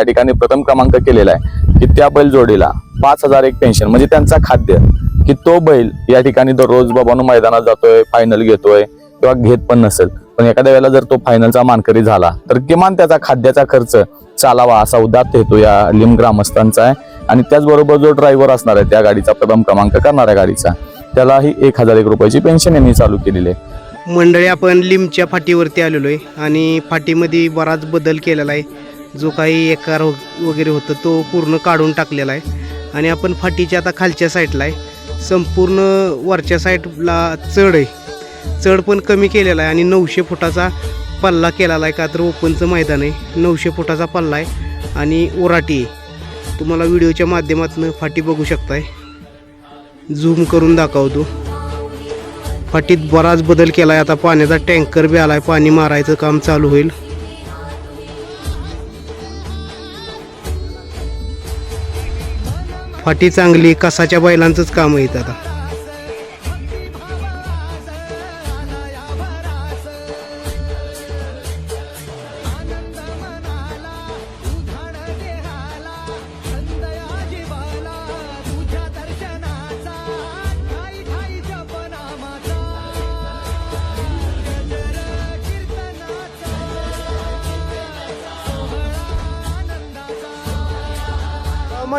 त्या ठिकाणी प्रथम क्रमांक केलेला आहे की त्या बैल जोडीला पाच हजार एक पेन्शन म्हणजे त्यांचा खाद्य की तो बैल या ठिकाणी दररोज बाबांनो मैदानात जातोय फायनल घेतोय किंवा घेत पण नसेल. पण एखाद्या वेळेला जर तो फायनलचा मानकरी झाला तर किमान त्याचा खाद्याचा खर्च चालावा असा उदात्त हेतू या लिम ग्रामस्थांचा आहे. आणि त्याचबरोबर जो ड्रायव्हर असणार आहे त्या गाडीचा प्रथम क्रमांक करणाऱ्या गाडीचा. त्यालाही एक हजार एक रुपयाची पेन्शन यांनी चालू केलेली आहे. मंडळी आपण लिमच्या फाटीवरती आलेलो आहे आणि फाटीमध्ये बराच बदल केलेला आहे. जो काही एकार वगैरे होतं तो पूर्ण काढून टाकलेला आहे. आणि आपण फाटीच्या आता खालच्या साईडला आहे. संपूर्ण वरच्या साईडला चढ आहे. चढ पण कमी केलेला आहे आणि नऊशे फुटाचा पल्ला केलेला आहे. का तर ओपनचं मैदान आहे. नऊशे फुटाचा पल्ला आहे आणि ओराटी आहे. तुम्हाला व्हिडिओच्या माध्यमातून फाटी बघू शकताय. झूम करून दाखवतो. फाटीत बराच बदल केला आहे आता पाण्याचा टँकर बी आला आहे पाणी मारायचं काम चालू होईल. फाटी चांगली कसाच्या बैलांचंच काम आहे आता.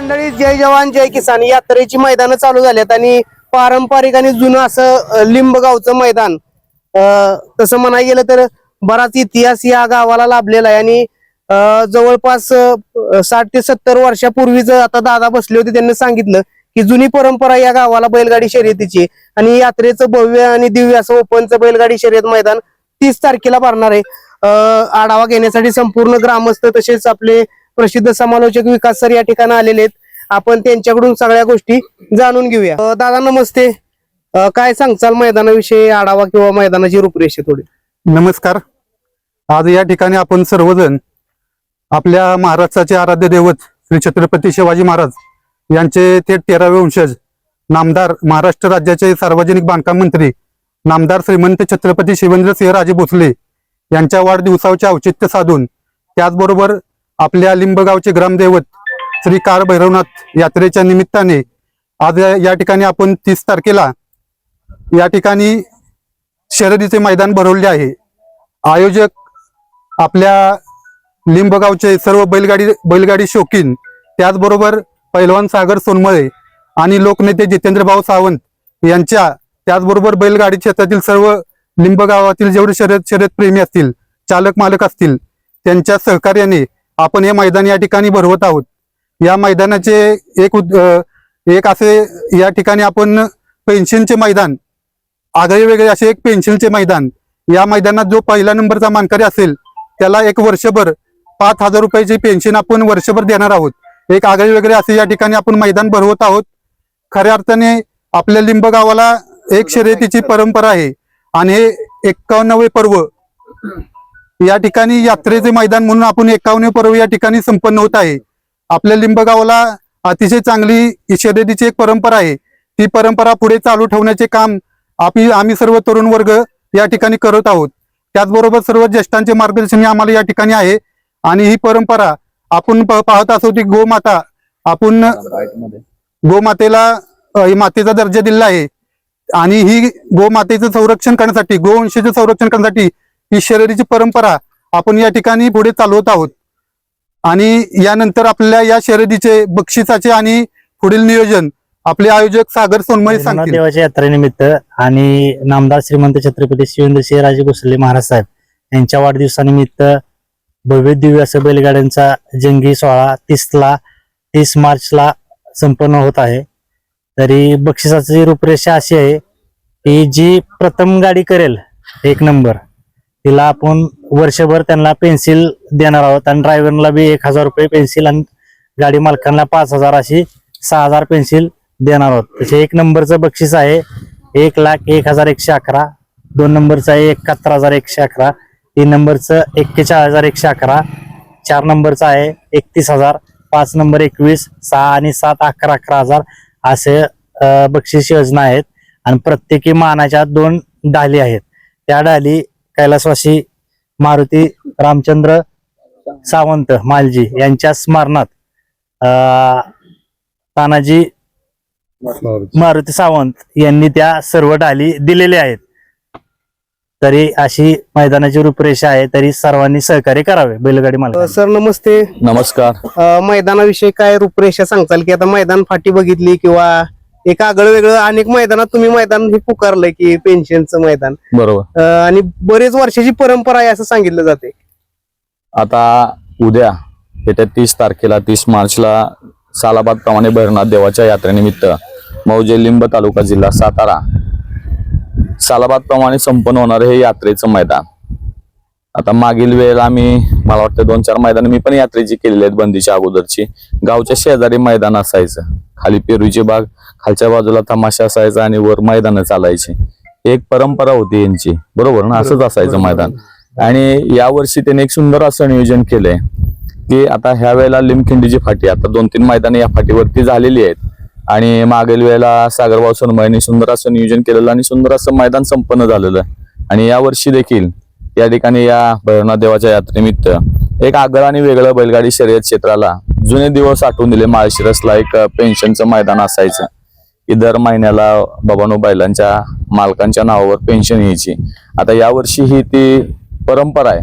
मंडळी जय जवान जय किसान. यात्रेची मैदानं चालू झाल्यात आणि पारंपरिक आणि जुनं असं लिंबगावचं मैदान. तसं म्हणायला गेलं तर बराच इतिहास या गावाला लाभलेला आहे आणि जवळपास साठ ते सत्तर वर्षापूर्वीच आता दादा बसले होते त्यांनी सांगितलं की जुनी परंपरा या गावाला बैलगाडी शर्यतीची आणि यात्रेचं भव्य आणि दिव्य असं ओपनचं बैलगाडी शर्यत मैदान तीस तारखेला भरणार आहे. आढावा घेण्यासाठी संपूर्ण ग्रामस्थ तसेच आपले प्रसिद्ध समालोचक विकास सर या ठिकाणी आलेले आहेत. आपण त्यांच्याकडून सगळ्या गोष्टी जाणून घेऊया. दादा नमस्ते. काय सांगचाल मैदानाविषयी आढावा किंवा मैदानाची रूपरेषा थोडी? नमस्कार. आज या ठिकाणी आपण सर्वजण आपल्या महाराष्ट्राचे आराध्य दैवत श्री छत्रपती शिवाजी महाराज यांचे ते तेरावे वंशज नामदार महाराष्ट्र राज्याचे सार्वजनिक बांधकाम मंत्री नामदार श्रीमंत छत्रपती शिवेंद्रसिंह राजे भोसले यांच्या वाढदिवसाचे औचित्य साधून त्याचबरोबर आपल्या लिंबगावचे ग्रामदैवत श्री कार भैरवनाथ यात्रेच्या निमित्ताने आज या- ठिकाणी आपण तीस तारखेला या ठिकाणी शर्यतीचे मैदान भरवले आहे. आयोजक आपल्या लिंबगावचे सर्व बैलगाडी बैलगाडी शौकीन त्याचबरोबर पैलवान सागर सोनमळे आणि लोकनेते जितेंद्रभाऊ सावंत यांच्या त्याचबरोबर बैलगाडी क्षेत्रातील सर्व लिंबगावातील जेवढे शर्यत शर्यत प्रेमी असतील चालक मालक असतील त्यांच्या सहकार्याने आपण हे मैदान या ठिकाणी भरवत आहोत. या मैदानाचे एक उद- एक असे या ठिकाणी आपण पेन्शनचे मैदान आगळे वेगळे असे एक पेन्शनचे मैदान या मैदानात जो पहिला नंबरचा मानकरी असेल त्याला एक वर्षभर पाच हजार रुपयाची पेन्शन आपण वर्षभर देणार आहोत. एक आगळे वेगळे असे या ठिकाणी आपण मैदान भरवत आहोत. खऱ्या अर्थाने आपल्या लिंब गावाला एक शर्यतीची परंपरा आहे. आणि हे एक्कावन्नवे पर्व या ठिकाणी यात्रेचे मैदान म्हणून आपण एकावन्न पर्व या ठिकाणी संपन्न होत आहे. आपल्या लिंबगावला अतिशय चांगली शर्यतीची एक परंपरा आहे. ती परंपरा पुढे चालू ठेवण्याचे काम आपली आम्ही सर्व तरुण वर्ग या ठिकाणी करत आहोत. त्याचबरोबर सर्व ज्येष्ठांचे मार्गदर्शन आम्हाला या ठिकाणी आहे. आणि ही परंपरा आपण प- पाहत असो की गोमाता आपण गोमातेला मातेचा दर्जा दिलेला आहे. आणि ही गोमातेचं संरक्षण करण्यासाठी गोवंशाचं संरक्षण करण्यासाठी ही शर्यतीची परंपरा आपण या ठिकाणी पुढे चालवत आहोत. आणि यानंतर आपल्याला या शर्यतीचे बक्षिसाचे आणि पुढील नियोजन आपले आयोजक सागर सोनमळे सांगतील. देवाच्या यात्रेनिमित्त आणि नामदार श्रीमंत छत्रपती शिवेंद्रसिंह राजे भोसले महाराज साहेब यांच्या वाढदिवसानिमित्त भव्य दिव्य असं बैलगाड्यांचा जंगी सोहळा तीसला तीस मार्चला संपन्न होत आहे. तरी बक्षिसाची रूपरेषा अशी आहे की जी प्रथम गाडी करेल एक नंबर. तिला आपण वर्षभर त्यांना पेन्सिल देणार आहोत. आणि ड्रायव्हरला बी एक हजार रुपये पेन्सिल आणि गाडी मालकांना पाच हजार अशी सहा हजार पेन्सिल देणार आहोत. तसे एक नंबरचं बक्षीस आहे. एक लाख एक हजार एकशे अकरा. दोन नंबरचं आहे एकाहत्तर हजार एकशे अकरा. तीन नंबरचं एक्केचाळीस हजार एकशे अकरा. चार नंबरचं आहे एकतीस हजार. पाच नंबर एकवीस सहा आणि सात अकरा अकरा हजार असे बक्षीस योजना आहेत. आणि प्रत्येकी मानाच्या दोन डाली आहेत. त्या डाली कैलासवासी मारुती रामचंद्र सावंत मालजी यांच्या स्मरणात अं, तानाजी मारुती. सावंत यांनी त्या सर्व डाली दिलेल्या आहेत. तरी अशी मैदानाची रूपरेषा आहे तरी सर्वांनी सहकार्य करावे बैलगाडी मला सर नमस्ते. नमस्कार. मैदानाविषयी काय रूपरेषा सांगताल की आता मैदान फाटी बघितली किंवा एक आगळं वेगळं अनेक मैदानात तुम्ही मैदान हे पुकारलंय की पेन्शनचं मैदान. बरोबर. अ, आणि बरेच वर्षाची परंपरा आहे असं सांगितलं जाते. आता उद्या येत्या तीस तारखेला तीस मार्चला सालाबाद प्रमाणे भैरनाथ देवाच्या यात्रेनिमित्त मौजे लिंब तालुका जिल्हा सातारा. सालाबाद प्रमाणे संपन्न होणारे हे यात्रेचं मैदान. आता मागील वेळेला आम्ही मला वाटतं दोन चार मैदान मी पण यात्रेची केलेली आहेत बंदीच्या अगोदरची. गावच्या शेजारी मैदान असायचं. खाली पेरूची बाग खालच्या बाजूला तमाशा असायचा आणि वर मैदान चालायची. एक परंपरा होती यांची. बरोबर ना? असंच असायचं मैदान. आणि यावर्षी त्यांनी एक सुंदर असं नियोजन केलंय की आता ह्या वेळेला लिमखिंडीची फाटी आता दोन तीन मैदाने या फाटीवरती झालेली आहेत. आणि मागील वेळेला सागरभाऊ सोनमळ्यांनी सुंदर असं नियोजन केलेलं आणि सुंदर असं मैदान संपन्न झालेलं. आहे. आणि या वर्षी देखील या ठिकाणी या भैरवनाथ देवाच्या यात्रेनिमित्त एक आगळं आणि वेगळं बैलगाडी शर्यत क्षेत्राला जुने दिवस आठवून दिले. माळशिरसला एक पेन्शनचं मैदान असायचं. की दर महिन्याला बाबानो बैलांच्या मालकांच्या नावावर पेन्शन यायची. आता यावर्षी ही ती परंपरा आहे.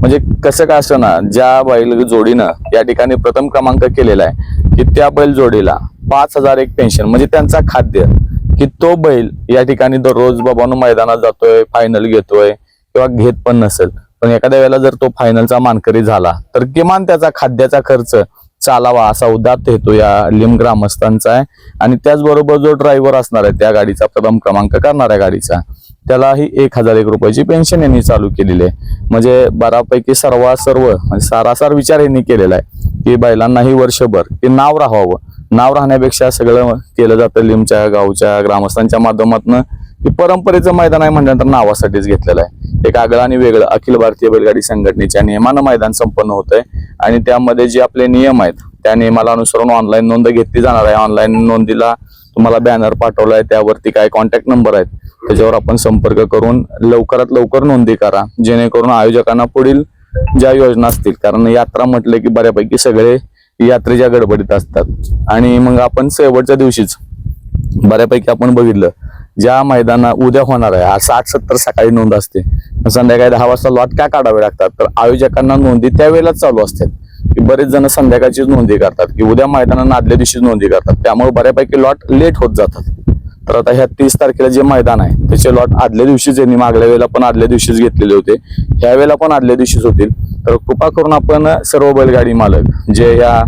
म्हणजे कसं काय असतं ना ज्या बैल जोडीनं या ठिकाणी प्रथम क्रमांक केलेला आहे की त्या बैल जोडीला पाच हजार एक पेन्शन म्हणजे त्यांचा खाद्य की तो बैल या ठिकाणी दररोज बाबानो मैदानात जातोय फायनल घेतोय किंवा घेत पण नसेल. पण एखाद्या वेळेला जर तो फायनलचा मानकरी झाला तर किमान त्याचा खाद्याचा खर्च चालावा असा उदात्त हेतू या लिम ग्रामस्थांचा आहे. आणि त्याचबरोबर जो ड्रायव्हर असणार आहे त्या गाडीचा प्रथम क्रमांक करणाऱ्या गाडीचा. त्यालाही एक हजार एक रुपयाची पेन्शन यांनी चालू केलेली आहे. म्हणजे बऱ्यापैकी सर्वा सर्व म्हणजे सारासार विचार यांनी केलेला आहे की बैलांनाही वर्षभर ते नाव राहावं. नाव राहण्यापेक्षा सगळं केलं जातं लिमच्या गावच्या ग्रामस्थांच्या माध्यमातून. की परंपरेचं मैदान आहे म्हटल्यानंतर नावासाठीच घेतलेलं आहे. एक आगळं आणि वेगळं अखिल भारतीय बैलगाडी संघटनेच्या नियमानं मैदान संपन्न होत आहे आणि त्यामध्ये जे आपले नियम आहेत त्या नियमाला अनुसरून ऑनलाईन नोंद घेतली जाणार आहे. ऑनलाईन नोंदीला तुम्हाला बॅनर पाठवलाय त्यावरती काय कॉन्टॅक्ट नंबर आहेत त्याच्यावर आपण संपर्क करून लवकरात लवकर नोंदी करा. जेणेकरून आयोजकांना पुढील ज्या योजना असतील कारण यात्रा म्हटलं की बऱ्यापैकी सगळे यात्रेच्या गडबडीत असतात. आणि मग आपण शेवटच्या दिवशीच बऱ्यापैकी आपण बघितलं ज्या मैदाना उद्या होणार आहे आज साठ सत्तर सकाळी नोंद असते. संध्याकाळी दहा वाजता लॉट का काढावे लागतात? तर आयोजकांना नोंदी त्यावेळेलाच चालू असतात. की बरेच जण संध्याकाळचीच नोंदी करतात की उद्या मैदानांना आदल्या दिवशीच नोंदी करतात. त्यामुळे बऱ्यापैकी लॉट लेट होत जातात. तर आता ह्या तीस तारखेला जे मैदान आहे त्याचे लॉट आदल्या दिवशीच यांनी मागल्या वेळेला पण आदल्या दिवशीच घेतलेले होते. ह्या वेळेला पण आदल्या दिवशीच होतील. तर कृपा करून आपण सर्व बैलगाडी मालक जे या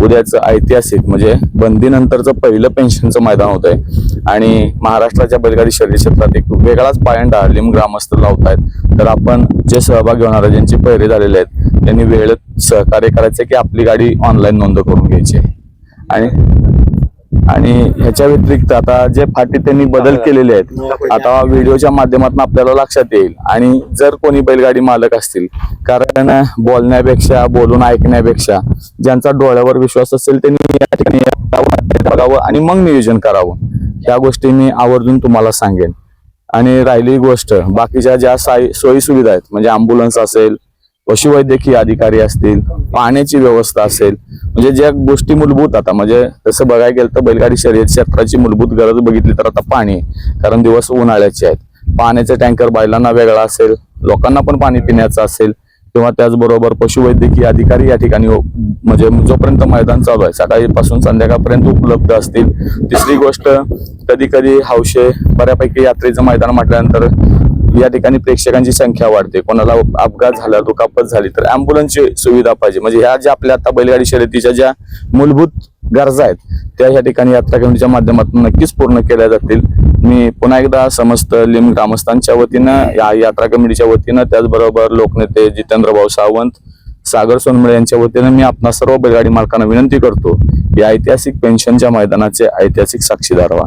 उद्याचं ऐतिहासिक म्हणजे बंदीनंतरचं पहिलं पेन्शनचं मैदान होत आहे आणि महाराष्ट्राच्या बैलगाडी शर्यत क्षेत्रात एक वेगळाच पायंडा लिम ग्रामस्थ लावत आहेत तर आपण जे सहभागी होणार आहे ज्यांची पैरे झालेले आहेत त्यांनी वेळेत सहकार्य करायचं की आपली गाडी ऑनलाईन नोंद करून घ्यायची आहे. आणि आणि ह्याच्या व्यतिरिक्त आता जे फाटी त्यांनी बदल केलेले आहेत आता व्हिडिओच्या माध्यमातून आपल्याला लक्षात येईल. आणि जर कोणी बैलगाडी मालक असतील कारण बोलण्यापेक्षा बोलून ऐकण्यापेक्षा ज्यांचा डोळ्यावर विश्वास असेल त्यांनी या ठिकाणी बघावं आणि मग नियोजन करावं. ह्या गोष्टी मी आवर्जून तुम्हाला सांगेन. आणि राहिली गोष्ट बाकीच्या ज्या साई सोयी सुविधा आहेत म्हणजे अँब्युलन्स असेल पशुवैद्यकीय अधिकारी असतील पाण्याची व्यवस्था असेल म्हणजे ज्या गोष्टी मूलभूत आता म्हणजे तसं बघायला गेलं तर बैलगाडी शर्यत क्षेत्राची मूलभूत गरज बघितली तर आता पाणी कारण दिवस उन्हाळ्याचे आहेत. पाण्याचे टँकर बैलांना वेगळा असेल लोकांना पण पाणी पिण्याचं असेल किंवा त्याचबरोबर पशुवैद्यकीय अधिकारी या ठिकाणी हो- म्हणजे जोपर्यंत मैदान चालू आहे सकाळीपासून संध्याकाळपर्यंत उपलब्ध असतील. तिसरी गोष्ट कधी कधी हौशे बऱ्यापैकी यात्रेचं मैदान म्हटल्यानंतर या ठिकाणी प्रेक्षकांची संख्या वाढते. कोणाला अपघात झाला दुखापत झाली तर अँब्युलन्सची सुविधा पाहिजे. म्हणजे ह्या ज्या आपल्या आता बैलगाडी शर्यतीच्या ज्या मूलभूत गरजा आहेत त्या या ठिकाणी यात्रा कमिटीच्या माध्यमातून नक्कीच पूर्ण केल्या जातील. मी पुन्हा एकदा समस्त लिम ग्रामस्थांच्या वतीनं या यात्रा कमिटीच्या वतीनं त्याचबरोबर लोकनेते जितेंद्रभाऊ सावंत सागर सोनमळे यांच्या वतीनं मी आपणा सर्व बैलगाडी मालकांना विनंती करतो या ऐतिहासिक पेन्शनच्या मैदानाचे ऐतिहासिक साक्षीदार व्हा.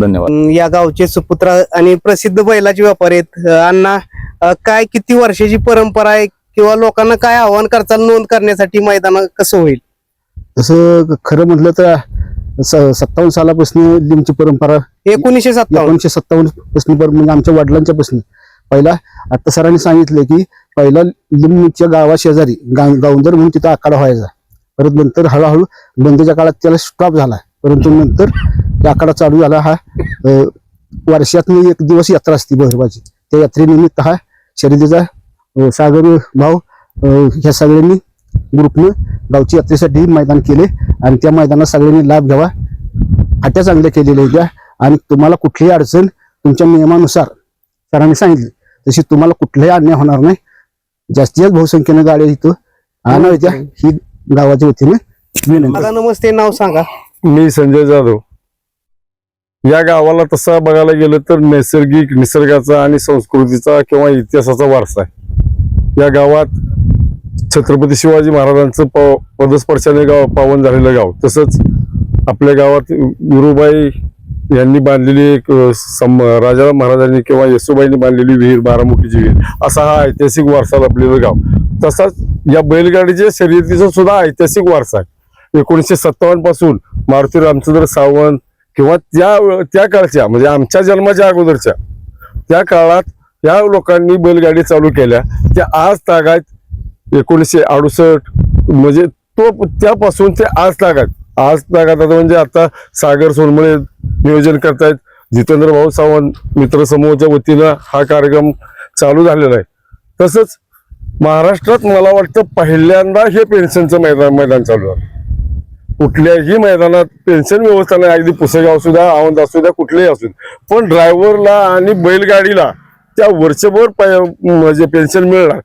धन्यवाद. या गावचे सुपुत्र आणि प्रसिद्ध बैलाचे व्यापारी आहेत. अण्णा काय किती वर्षाची परंपरा आहे किंवा लोकांना काय आव्हान करचाल नोंद करण्यासाठी मैदान कसं होईल? तसं खरं म्हटलं तर स- सत्तावन्न सालापासून लिमची परंपरा एकोणीसशे सत्तावन्न. एकोणीशे सत्तावन्नपासून म्हणजे आमच्या वडिलांच्या पासून. पहिला आता सरांनी सांगितलं की पहिला लिंबच्या गावा शेजारी गावंदर म्हणून तिथं आखाडा व्हायचा. परत नंतर हळूहळू बंदच्या काळात त्याला स्टॉप झाला. परंतु नंतर आकडा चालू झाला हा वर्षातून एक दिवस यात्रा असते बहिरबाची त्या यात्रेनिमित्त हा शर्यतीचा सागर भाऊ ह्या सगळ्यांनी ग्रुपनं गावची यात्रेसाठी मैदान केले आणि त्या मैदानात सगळ्यांनी लाभ घ्यावा. फाट्या चांगल्या केलेल्या होत्या आणि तुम्हाला कुठलीही अडचण तुमच्या नियमानुसार सरांनी सांगितली तशी तुम्हाला कुठलाही अन्याय होणार नाही. जास्तीत जास्त बहुसंख्येनं गाड्या इथं आणाव्या ही गावाच्या वतीने नमस्ते नाव सांगा. मी संजय जाधव. या गावाला तसा बघायला गेलं तर नैसर्गिक निसर्गाचा आणि संस्कृतीचा किंवा इतिहासाचा वारसा आहे. या गावात छत्रपती शिवाजी महाराजांचं प पदस्पर्शाने गाव पावन झालेलं गाव. तसंच आपल्या गावात गुरुबाई यांनी बांधलेली एक सम राजाराम महाराजांनी किंवा येसुबाईंनी बांधलेली विहीर बारामुखीची विहीर असा हा ऐतिहासिक वारसा लपलेलं गाव. तसाच या बैलगाडीच्या शर्यतीचा सुद्धा ऐतिहासिक वारसा आहे. एकोणीसशे सत्तावन्नपासून मारुती रामचंद्र सावंत किंवा त्या त्या काळच्या म्हणजे आमच्या जन्माच्या अगोदरच्या त्या काळात या लोकांनी बैलगाडी चालू केल्या. त्या आज तागायत एकोणीसशे अडुसष्ट म्हणजे तो त्यापासून ते आज तागायत आज तागात आता म्हणजे आता सागर सोनमळे नियोजन करतायत. जितेंद्र भाऊ सावंत मित्र समूहाच्या वतीनं हा कार्यक्रम चालू झालेला आहे. तसंच महाराष्ट्रात मला वाटतं पहिल्यांदा हे पेन्शनचं मैदान मैदान चालू झालं. कुठल्याही मैदानात पेन्शन व्यवस्था नाही. अगदी पुसेगाव द्या आवंद असू द्या कुठलेही असू द्या. पण ड्रायव्हरला आणि बैलगाडीला त्या वर्षभर म्हणजे पेन्शन मिळणार.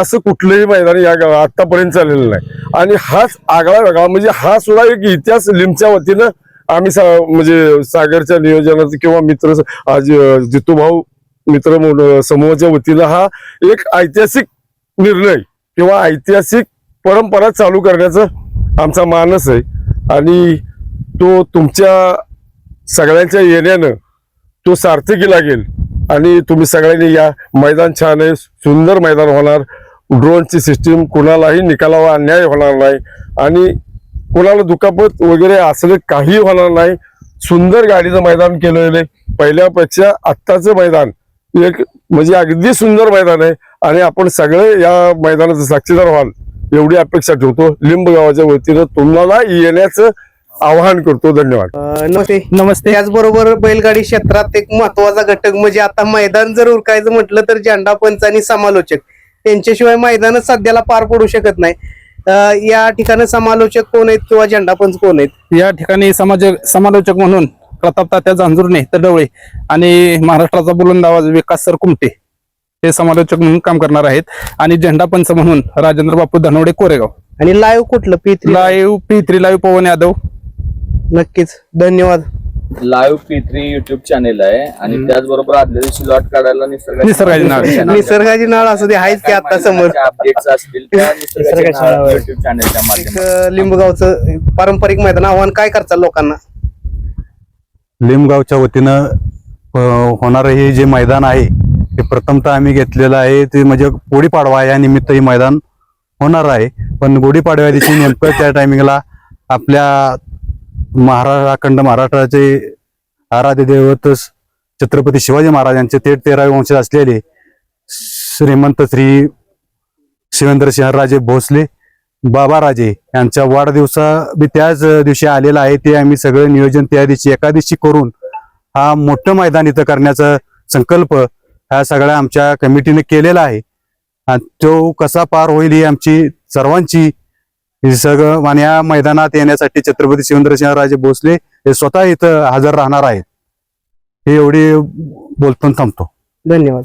असं कुठलंही मैदान या गावात आतापर्यंत चाललेलं नाही. आणि हाच आगळा वेगळा म्हणजे हा सुद्धा एक इतिहास लिमच्या वतीनं आम्ही सा- म्हणजे सागरच्या नियोजनात किंवा मित्र आज जितूभाऊ मित्र समूहाच्या वतीनं हा एक ऐतिहासिक निर्णय किंवा ऐतिहासिक परंपरा चालू करण्याचं आमचा मानस आहे. आणि तो तुमच्या सगळ्यांच्या येण्यानं तो सार्थकी लागेल. आणि तुम्ही सगळ्यांनी या मैदान छान आहे सुंदर मैदान होणार. ड्रोनची सिस्टीम कुणालाही निकालावर अन्याय होणार नाही. आणि कुणाला दुखापत वगैरे असलं काही होणार नाही. सुंदर गाडीचं मैदान केलेलं आहे. पहिल्यापेक्षा आत्ताचं मैदान एक म्हणजे अगदी सुंदर मैदान आहे. आणि आपण सगळे या मैदानाचं साक्षीदार व्हाल. एवढी अपेक्षा ठेवतो. लिंब गावाच्या वतीनं तुम्हाला येण्याचं आवाहन करतो. धन्यवाद. नमस्ते. नमस्ते. त्याचबरोबर बैलगाडी क्षेत्रात एक महत्त्वाचा घटक म्हणजे आता मैदान जर उरकायचं म्हटलं तर झेंडा पंच आणि समालोचक. त्यांच्याशिवाय मैदान सध्याला पार पडू शकत नाही. अं, या ठिकाणी समालोचक कोण आहेत किंवा झेंडा पंच कोण आहेत? या ठिकाणी समाज समालोचक म्हणून प्रताप तात्या जांजुर्णे तडवळे आणि महाराष्ट्राचा बुलंद आवाज विकास सर कुमटे हे समालोचक म्हणून काम करणार आहेत. आणि झेंडा पंच म्हणून राजेंद्र बापू धनवडे कोरेगाव. आणि लाईव्ह कुठलं? P three live P three live Pawan Yadav. नक्कीच. धन्यवाद. Live P three YouTube channel आहे. आणि त्याचबरोबर आदल्या दिवशी लॉट काढायला निसर्गाची नावे. निसर्गाची नाळ असू दे आहेच की आता समोर. अपडेट्स असतील त्या युट्यूब चॅनेलच्या एक माध्यमातून. अं, लिंबगावचं पारंपरिक मैदान आव्हान काय करचाल लोकांना? लिमगावच्या वतीनं अ, होणारं हे जे मैदान आहे ते प्रथमतः आम्ही घेतलेलं आहे ते म्हणजे गुढीपाडवा या निमित्त हे मैदान होणार आहे. पण गुढीपाडव्या दिवशी नेमकं त्या टायमिंगला आपल्या महाराष्ट्र अखंड महाराष्ट्राचे आराध्य दैवत छत्रपती शिवाजी महाराजांचे थेट तेरावे वंशज असलेले श्रीमंत श्री शिवेंद्रसिंहराजे भोसले बाबा राजे यांच्या वाढदिवसा बी त्याच दिवशी आलेला आहे. ते आम्ही सगळं नियोजन त्या दिवशी एका दिवशी करून हा मोठं मैदान इथं करण्याचा संकल्प ह्या सगळ्या आमच्या कमिटीने केलेला आहे. आणि तो कसा पार होईल ही आमची सर्वांची सगळं आणि या मैदानात येण्यासाठी छत्रपती शिवेंद्रसिंहराजे भोसले हे स्वतः इथं हजर राहणार आहेत. हे एवढी बोलतून थांबतो. धन्यवाद.